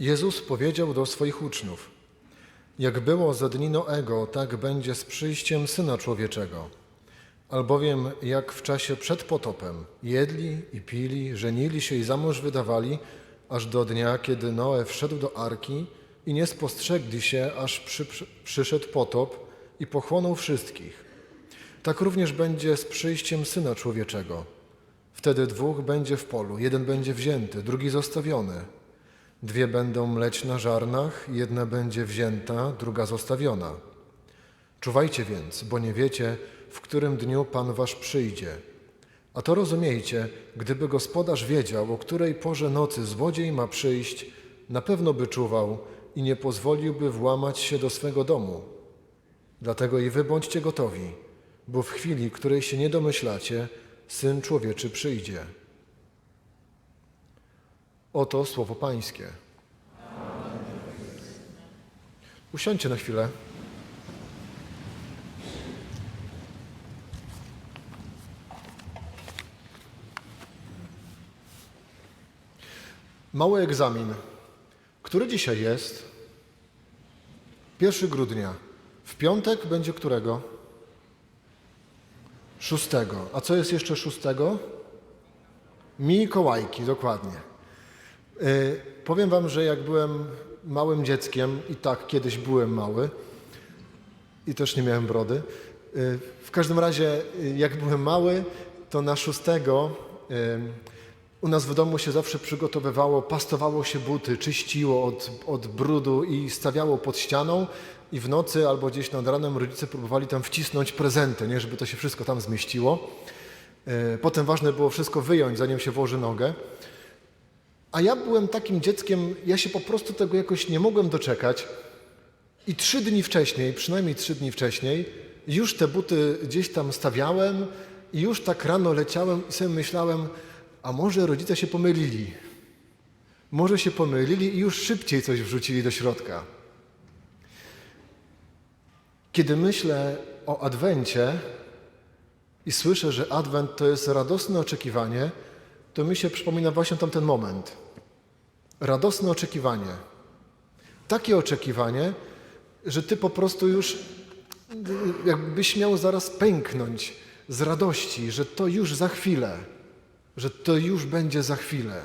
Jezus powiedział do swoich uczniów: Jak było za dni Noego, tak będzie z przyjściem syna człowieczego. Albowiem jak w czasie przed potopem jedli i pili, żenili się i za mąż wydawali, aż do dnia, kiedy Noe wszedł do arki i nie spostrzegli się, aż przy, przy, przyszedł potop i pochłonął wszystkich. Tak również będzie z przyjściem syna człowieczego. Wtedy dwóch będzie w polu, jeden będzie wzięty, drugi zostawiony. Dwie będą mleć na żarnach, jedna będzie wzięta, druga zostawiona. Czuwajcie więc, bo nie wiecie, w którym dniu Pan wasz przyjdzie. A to rozumiejcie, gdyby gospodarz wiedział, o której porze nocy złodziej ma przyjść, na pewno by czuwał i nie pozwoliłby włamać się do swego domu. Dlatego i wy bądźcie gotowi, bo w chwili, której się nie domyślacie, Syn Człowieczy przyjdzie. Oto słowo Pańskie. Usiądźcie na chwilę. Mały egzamin. Który dzisiaj jest? 1 grudnia. W piątek będzie którego? Szóstego. A co jest jeszcze szóstego? Mikołajki, dokładnie. Yy, powiem Wam, że jak byłem małym dzieckiem, i tak kiedyś byłem mały, i też nie miałem brody. Yy, w każdym razie, yy, jak byłem mały, to na szóstego u nas w domu się zawsze przygotowywało, pastowało się buty, czyściło od, od brudu i stawiało pod ścianą. I w nocy albo gdzieś nad ranem rodzice próbowali tam wcisnąć prezenty, nie, żeby to się wszystko tam zmieściło. Potem ważne było wszystko wyjąć, zanim się włoży nogę. A ja byłem takim dzieckiem, ja się po prostu tego jakoś nie mogłem doczekać. I trzy dni wcześniej, przynajmniej trzy dni wcześniej, już te buty gdzieś tam stawiałem i już tak rano leciałem i sobie myślałem, a może rodzice się pomylili. Może się pomylili i już szybciej coś wrzucili do środka. Kiedy myślę o Adwencie i słyszę, że Adwent to jest radosne oczekiwanie, to mi się przypomina właśnie tamten moment. Radosne oczekiwanie. Takie oczekiwanie, że ty po prostu już jakbyś miał zaraz pęknąć z radości, że to już za chwilę, że to już będzie za chwilę.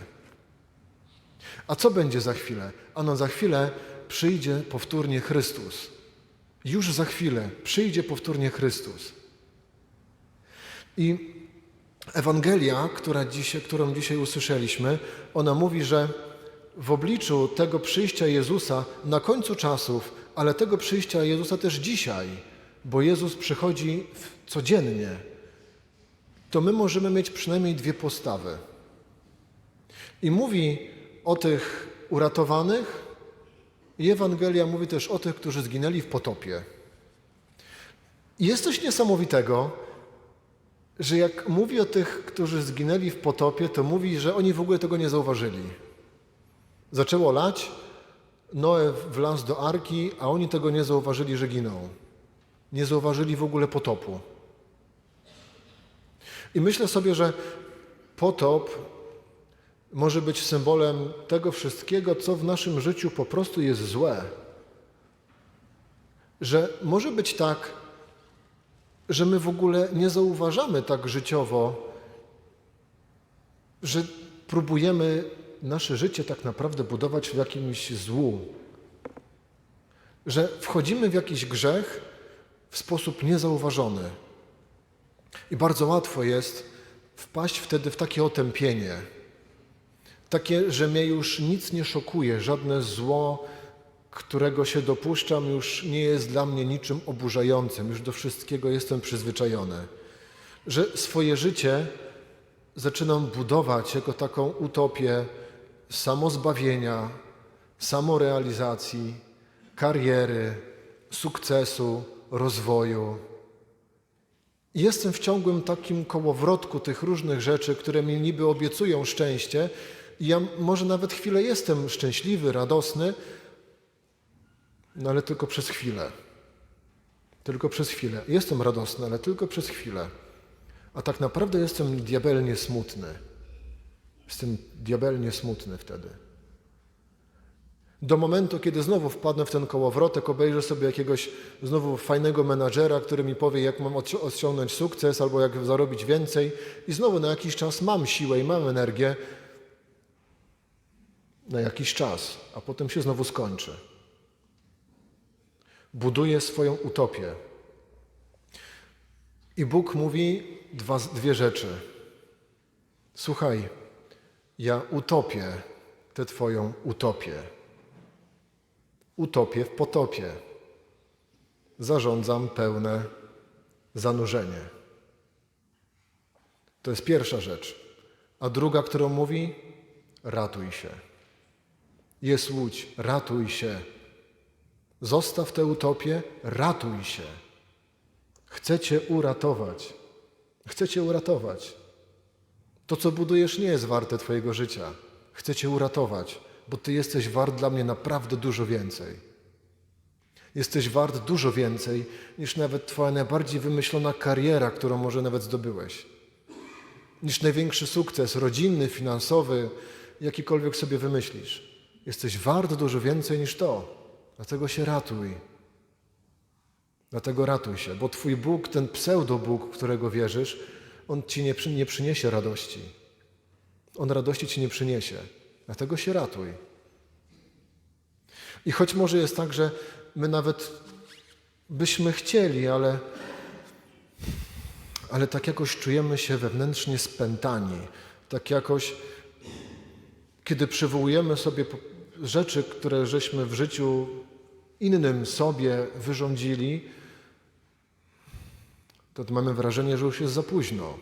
A co będzie za chwilę? Ano za chwilę przyjdzie powtórnie Chrystus. Już za chwilę przyjdzie powtórnie Chrystus. I Ewangelia, która dzisiaj, którą dzisiaj usłyszeliśmy, ona mówi, że w obliczu tego przyjścia Jezusa na końcu czasów, ale tego przyjścia Jezusa też dzisiaj, bo Jezus przychodzi codziennie, to my możemy mieć przynajmniej dwie postawy. I mówi o tych uratowanych, i Ewangelia mówi też o tych, którzy zginęli w potopie. Jest coś niesamowitego, że jak mówi o tych, którzy zginęli w potopie, to mówi, że oni w ogóle tego nie zauważyli. Zaczęło lać, Noe wlazł do arki, a oni tego nie zauważyli, że giną. Nie zauważyli w ogóle potopu. I myślę sobie, że potop może być symbolem tego wszystkiego, co w naszym życiu po prostu jest złe. Że może być tak, że my w ogóle nie zauważamy tak życiowo, że próbujemy nasze życie tak naprawdę budować w jakimś złu. Że wchodzimy w jakiś grzech w sposób niezauważony. I bardzo łatwo jest wpaść wtedy w takie otępienie. Takie, że mnie już nic nie szokuje, żadne zło, którego się dopuszczam, już nie jest dla mnie niczym oburzającym, już do wszystkiego jestem przyzwyczajony. Że swoje życie zaczynam budować jako taką utopię samozbawienia, samorealizacji, kariery, sukcesu, rozwoju. Jestem w ciągłym takim kołowrotku tych różnych rzeczy, które mi niby obiecują szczęście, ja może nawet chwilę jestem szczęśliwy, radosny, no ale tylko przez chwilę. Tylko przez chwilę. Jestem radosny, ale tylko przez chwilę. A tak naprawdę jestem diabelnie smutny. Jestem diabelnie smutny wtedy. Do momentu, kiedy znowu wpadnę w ten kołowrotek, obejrzę sobie jakiegoś znowu fajnego menadżera, który mi powie, jak mam osiągnąć sukces albo jak zarobić więcej, i znowu na jakiś czas mam siłę i mam energię. Na jakiś czas, a potem się znowu skończy. Buduję swoją utopię. I Bóg mówi dwa, dwie rzeczy. Słuchaj, ja utopię tę Twoją utopię. Utopię w potopie. Zarządzam pełne zanurzenie. To jest pierwsza rzecz. A druga, którą mówi, ratuj się. Jest łódź, ratuj się. Zostaw tę utopię, ratuj się. Chcę Cię uratować. Chcę Cię uratować. To, co budujesz, nie jest warte Twojego życia. Chcę Cię uratować, bo Ty jesteś wart dla mnie naprawdę dużo więcej. Jesteś wart dużo więcej niż nawet Twoja najbardziej wymyślona kariera, którą może nawet zdobyłeś. Niż największy sukces rodzinny, finansowy, jakikolwiek sobie wymyślisz. Jesteś wart dużo więcej niż to. Dlatego się ratuj. Dlatego ratuj się, bo Twój Bóg, ten pseudo-Bóg, którego wierzysz, On Ci nie, nie przyniesie radości. On radości Ci nie przyniesie. Dlatego się ratuj. I choć może jest tak, że my nawet byśmy chcieli, ale, ale tak jakoś czujemy się wewnętrznie spętani. Tak jakoś, kiedy przywołujemy sobie rzeczy, które żeśmy w życiu innym sobie wyrządzili, to mamy wrażenie, że już jest za późno.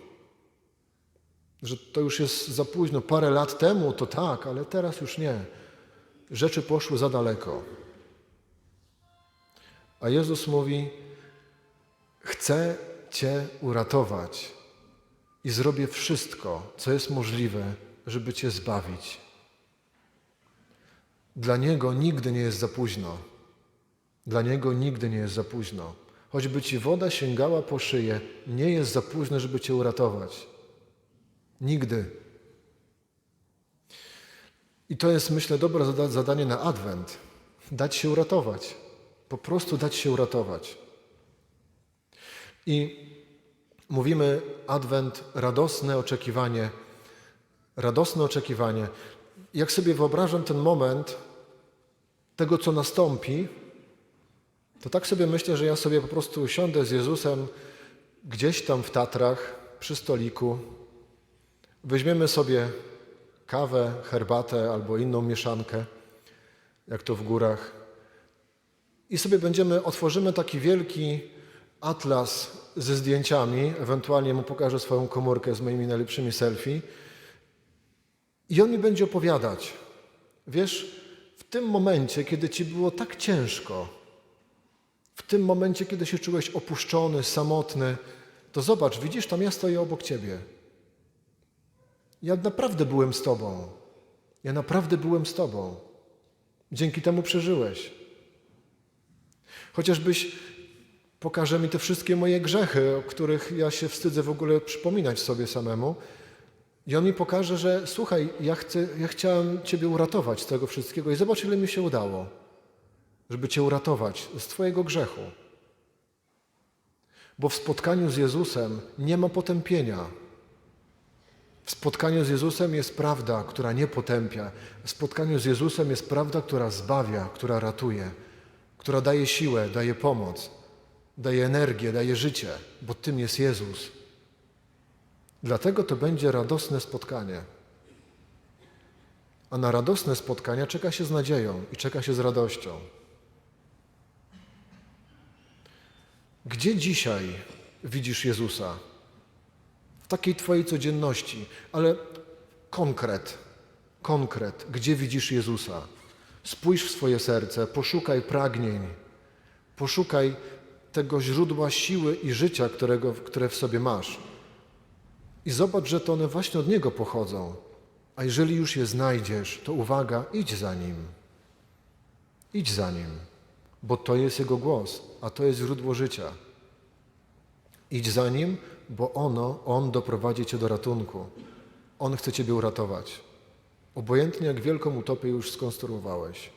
Że to już jest za późno. Parę lat temu to tak, ale teraz już nie. Rzeczy poszły za daleko. A Jezus mówi: Chcę Cię uratować i zrobię wszystko, co jest możliwe, żeby Cię zbawić. Dla Niego nigdy nie jest za późno. Dla Niego nigdy nie jest za późno. Choćby Ci woda sięgała po szyję, nie jest za późno, żeby Cię uratować. Nigdy. I to jest, myślę, dobre zada- zadanie na Adwent. Dać się uratować. Po prostu dać się uratować. I mówimy Adwent, radosne oczekiwanie. Radosne oczekiwanie. Jak sobie wyobrażam ten moment tego, co nastąpi, to tak sobie myślę, że ja sobie po prostu usiądę z Jezusem gdzieś tam w Tatrach przy stoliku. Weźmiemy sobie kawę, herbatę albo inną mieszankę, jak to w górach. I sobie będziemy, otworzymy taki wielki atlas ze zdjęciami, ewentualnie mu pokażę swoją komórkę z moimi najlepszymi selfie. I on mi będzie opowiadać. Wiesz, w tym momencie, kiedy ci było tak ciężko, w tym momencie, kiedy się czułeś opuszczony, samotny, to zobacz, widzisz, tam ja stoję obok ciebie. Ja naprawdę byłem z tobą. Ja naprawdę byłem z tobą. Dzięki temu przeżyłeś. Chociażbyś pokaże mi te wszystkie moje grzechy, o których ja się wstydzę w ogóle przypominać sobie samemu. I on mi pokaże, że słuchaj, ja, chcę, ja chciałem Ciebie uratować z tego wszystkiego i zobacz, ile mi się udało, żeby Cię uratować z Twojego grzechu. Bo w spotkaniu z Jezusem nie ma potępienia. W spotkaniu z Jezusem jest prawda, która nie potępia. W spotkaniu z Jezusem jest prawda, która zbawia, która ratuje, która daje siłę, daje pomoc, daje energię, daje życie, bo tym jest Jezus. Dlatego to będzie radosne spotkanie. A na radosne spotkania czeka się z nadzieją i czeka się z radością. Gdzie dzisiaj widzisz Jezusa? W takiej Twojej codzienności, ale konkret, konkret, gdzie widzisz Jezusa? Spójrz w swoje serce, poszukaj pragnień, poszukaj tego źródła siły i życia, którego, które w sobie masz. I zobacz, że to one właśnie od Niego pochodzą. A jeżeli już je znajdziesz, to uwaga, idź za Nim. Idź za Nim, bo to jest Jego głos, a to jest źródło życia. Idź za Nim, bo ono, On doprowadzi Cię do ratunku. On chce Ciebie uratować. Obojętnie jak wielką utopię już skonstruowałeś.